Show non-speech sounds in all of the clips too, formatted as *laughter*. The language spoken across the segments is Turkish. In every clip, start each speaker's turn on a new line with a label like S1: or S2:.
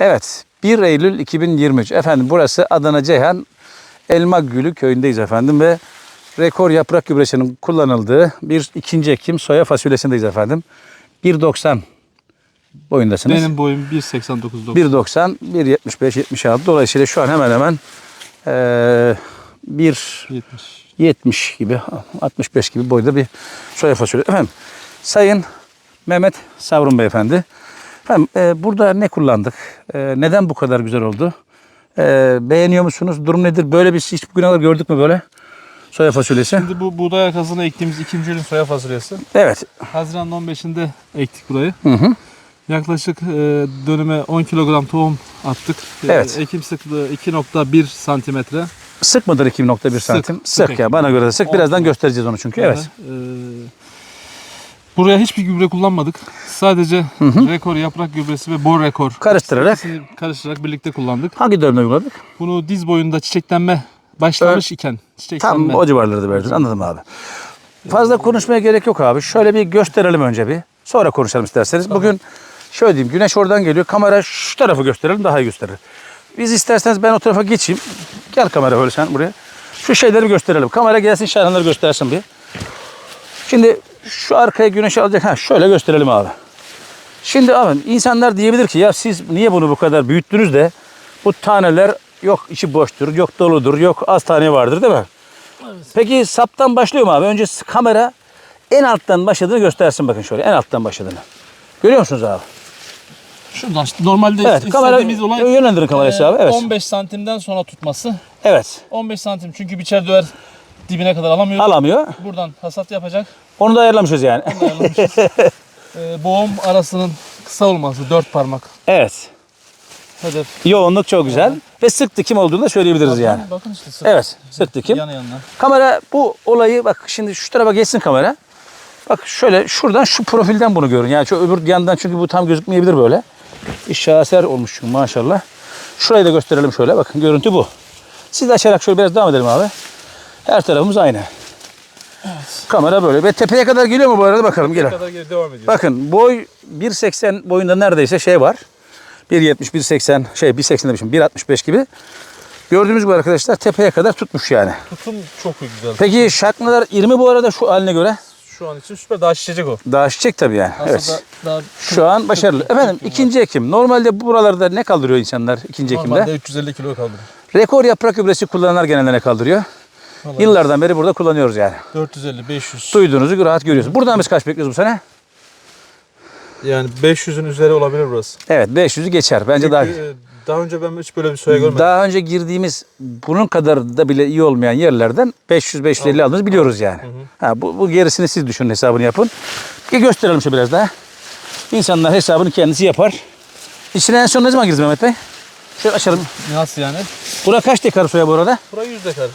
S1: Evet 1 Eylül 2023 efendim burası Adana Ceyhan Elma Gülü köyündeyiz efendim ve rekor yaprak gübresinin kullanıldığı bir ikinci ekim soya fasulyesindeyiz efendim. 1.90 boyundasınız.
S2: Benim boyum 1.89
S1: 1.90, 1.75, 76 dolayısıyla şu an hemen hemen eee 1
S2: 70.
S1: 70 gibi 65 gibi boyda bir soya fasulye. Efendim Sayın Mehmet Savrun Beyefendi. Efendim e, burada ne kullandık? E, neden bu kadar güzel oldu? E, beğeniyor musunuz? Durum nedir? Böyle bir hiç bugüne kadar gördük mü böyle? Soya fasulyesi.
S2: Şimdi bu buğday arkasına ektiğimiz ikinci ürün soya fasulyesi.
S1: Evet.
S2: Haziran 15'inde ektik burayı.
S1: Hı hı.
S2: Yaklaşık e, dönüme 10 kilogram tohum attık. E,
S1: Evet.
S2: Ekim sıklığı 2.1 santimetre.
S1: Sık mıdır 2.1 santim? Sık,
S2: sık
S1: ya
S2: ekim.
S1: bana göre de sık. Birazdan göstereceğiz onu çünkü. Evet.
S2: E, buraya hiçbir gübre kullanmadık. Sadece rekor yaprak gübresi ve bor rekor.
S1: Karıştırarak.
S2: İkisini karıştırarak birlikte kullandık.
S1: Hangi dönemde uyguladık?
S2: Bunu diz boyunda çiçeklenme başlamış iken çiçeklenme.
S1: Tam o civarlarda verdin. Anladım abi. Fazla konuşmaya gerek yok abi. Şöyle bir gösterelim önce bir. Sonra konuşalım isterseniz. Bugün şöyle diyeyim. Güneş oradan geliyor. Kamera şu tarafı gösterelim daha iyi gösterir. Biz isterseniz ben o tarafa geçeyim. Gel kamera böyle sen buraya. Şu şeyleri gösterelim. Kamera gelsin şahanları göstersin bir. Şimdi şu arkaya güneş alacak. Ha şöyle gösterelim abi. Şimdi abi insanlar diyebilir ki ya siz niye bunu bu kadar büyüttünüz de bu taneler yok içi boştur, yok doludur, yok az tane vardır değil mi? Peki saptan başlıyor mu abi? Önce kamera en alttan başladığını göstersin bakın şöyle. En alttan başladığını. Görüyor musunuz abi?
S2: Şuradan işte normalde
S1: Evet, kamera
S2: olay
S1: yönlendirin kamerayı abi. Evet.
S2: 15 santimden sonra tutması.
S1: Evet.
S2: 15 santim çünkü biçer döver dibine kadar alamıyor.
S1: Alamıyor.
S2: Buradan hasat yapacak.
S1: Onu da ayarlamışız yani.
S2: Ayarlamışız. *laughs* ee, boğum arasının kısa olması 4 parmak
S1: evet.
S2: hedef.
S1: Yoğunluk çok güzel. Ve sık dikim olduğunu da söyleyebiliriz yani.
S2: Bakın, bakın işte sık.
S1: Evet. Sık dikim.
S2: Yana yanına.
S1: Kamera bu olayı bak şimdi şu tarafa geçsin kamera. Bak şöyle şuradan şu profilden bunu görün. Yani şu öbür yandan çünkü bu tam gözükmeyebilir böyle. İş şaheser olmuş çünkü maşallah. Şurayı da gösterelim şöyle. Bakın görüntü bu. Siz de açarak şöyle biraz devam edelim abi. Her tarafımız aynı. Kamera böyle. Ve tepeye kadar geliyor mu bu arada bakalım. Gelin.
S2: kadar geri devam ediyor.
S1: Bakın boy 1.80 boyunda neredeyse şey var. 1.70, 1.80 şey 1.80 demişim 1.65 gibi. Gördüğümüz gibi arkadaşlar tepeye kadar tutmuş yani.
S2: Tutum çok güzel.
S1: Peki şarkılar 20 bu arada şu haline göre.
S2: Şu an için süper daha şişecek o.
S1: Daha şişecek tabii yani.
S2: Aslında
S1: Evet.
S2: daha
S1: Şu an başarılı. Efendim ikinci Ekim. Normalde buralarda ne kaldırıyor insanlar ikinci Ekim'de?
S2: normalde 350 kilo kaldırır.
S1: Rekor yaprak gübresi kullananlar genelde ne kaldırıyor?
S2: Vallahi
S1: Yıllardan beri burada kullanıyoruz yani.
S2: 450 500.
S1: Duyduğunuzu rahat görüyorsunuz. Buradan biz kaç bekliyoruz bu sene?
S2: Yani 500'ün üzeri olabilir burası.
S1: Evet 500'ü geçer. Bence daha
S2: Çünkü, e, daha önce ben hiç böyle bir soya görmedim.
S1: daha önce girdiğimiz bunun kadar da bile iyi olmayan yerlerden 500 550 aldığımızı biliyoruz yani. Ha, bu, bu gerisini siz düşünün hesabını yapın. Bir gösterelim şu biraz daha. İnsanlar hesabını kendisi yapar. İçine en son ne zaman girdiniz Mehmet Bey? Şöyle açalım.
S2: Nasıl yani?
S1: Bura kaç dekar soya bu arada?
S2: Burası 100 dekar.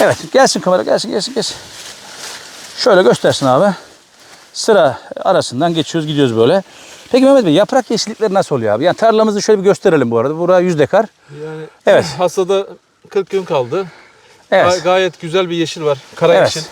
S1: Evet gelsin kamera gelsin gelsin gelsin. Şöyle göstersin abi. Sıra arasından geçiyoruz gidiyoruz böyle. Peki Mehmet Bey yaprak yeşillikleri nasıl oluyor abi? Yani tarlamızı şöyle bir gösterelim bu arada. Burası 100 dekar.
S2: Yani
S1: Evet.
S2: hasada 40 gün kaldı.
S1: Evet.
S2: Ga- gayet güzel bir yeşil var. Kara
S1: Evet.
S2: yeşil.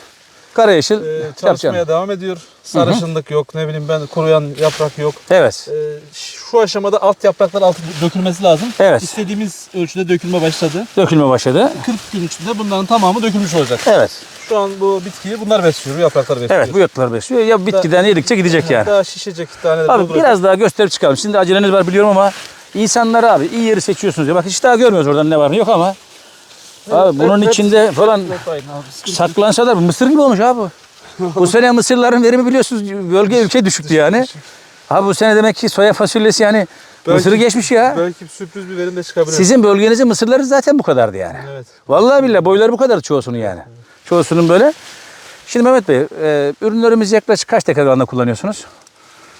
S1: Kara yeşil.
S2: Ee, çalışmaya devam ediyor. Sarışınlık yok. Ne bileyim ben kuruyan yaprak yok.
S1: Evet.
S2: Ee, şu aşamada alt yapraklar altı dökülmesi lazım.
S1: Evet.
S2: İstediğimiz ölçüde dökülme başladı.
S1: Dökülme başladı.
S2: 40 gün içinde bunların tamamı dökülmüş olacak.
S1: Evet.
S2: Şu an bu bitkiyi bunlar besliyor, bu yapraklar besliyor.
S1: Evet bu yotlar besliyor. Ya bitkiden yedikçe gidecek yani.
S2: Daha şişecek tane de
S1: Abi
S2: dolduracak.
S1: biraz daha gösterip çıkalım. Şimdi aceleniz var biliyorum ama insanlar abi iyi yeri seçiyorsunuz ya. Bak hiç daha görmüyoruz oradan ne var ne yok ama. Abi bunun
S2: evet,
S1: içinde falan saklansa da mısır gibi olmuş abi. bu sene mısırların verimi biliyorsunuz bölge ülke düşüktü yani. Abi bu sene demek ki soya fasulyesi yani
S2: Belki-
S1: mısırı geçmiş ya.
S2: Belki sürpriz bir verim de çıkabilir.
S1: Sizin bölgenizin mısırları zaten bu kadardı yani.
S2: Evet.
S1: Vallahi billahi boyları bu kadar çoğusunun yani. Çoğusunun böyle. Şimdi Mehmet Bey, e, ürünlerimizi yaklaşık kaç dekar alanda kullanıyorsunuz?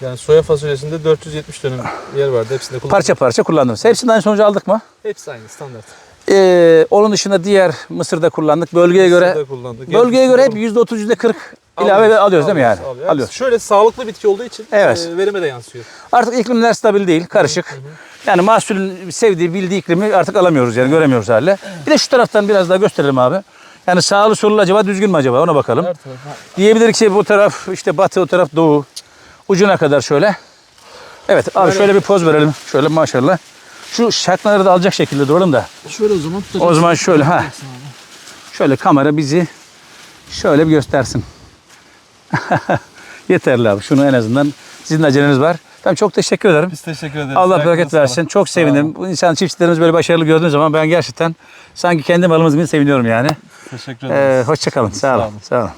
S2: Yani soya fasulyesinde 470 dönüm yer vardı. Hepsinde kullandık.
S1: Parça parça kullandınız. Hepsinden aynı sonucu aldık mı?
S2: Hepsi aynı standart.
S1: E, onun dışında diğer Mısır'da kullandık. Bölgeye göre
S2: Mısır'da kullandık.
S1: bölgeye göre hep
S2: Gelmiş-
S1: %30 %40 ilave alıyoruz, değil mi yani?
S2: alıyoruz.
S1: Alıyoruz.
S2: Şöyle sağlıklı bitki olduğu için
S1: Evet.
S2: e, verime de yansıyor.
S1: Artık iklimler stabil değil, karışık. Yani mahsulün sevdiği, bildiği iklimi artık alamıyoruz yani göremiyoruz hale. Bir de şu taraftan biraz daha gösterelim abi. Yani sağlı sollu acaba düzgün mü acaba ona bakalım.
S2: Her taraf.
S1: Diyebilir ki bu taraf işte batı, o taraf doğu. Ucuna kadar şöyle. Evet abi şöyle bir poz verelim. Şöyle maşallah. Şu şakları da alacak şekilde duralım da.
S2: Şöyle o zaman tutacaksın.
S1: O zaman şöyle ha. Şöyle kamera bizi şöyle bir göstersin. *laughs* Yeterli abi. Şunu en azından sizin aceleniz var. Ben çok teşekkür ederim.
S2: Biz teşekkür ederiz.
S1: Allah bereket versin. Çok sevindim. Bu insan çiftçilerimiz böyle başarılı gördüğüm zaman ben gerçekten sanki kendi malımız gibi seviniyorum yani.
S2: Teşekkür ederiz.
S1: Ee, hoşça kalın. Sağ
S2: olun.
S1: Sağ olun.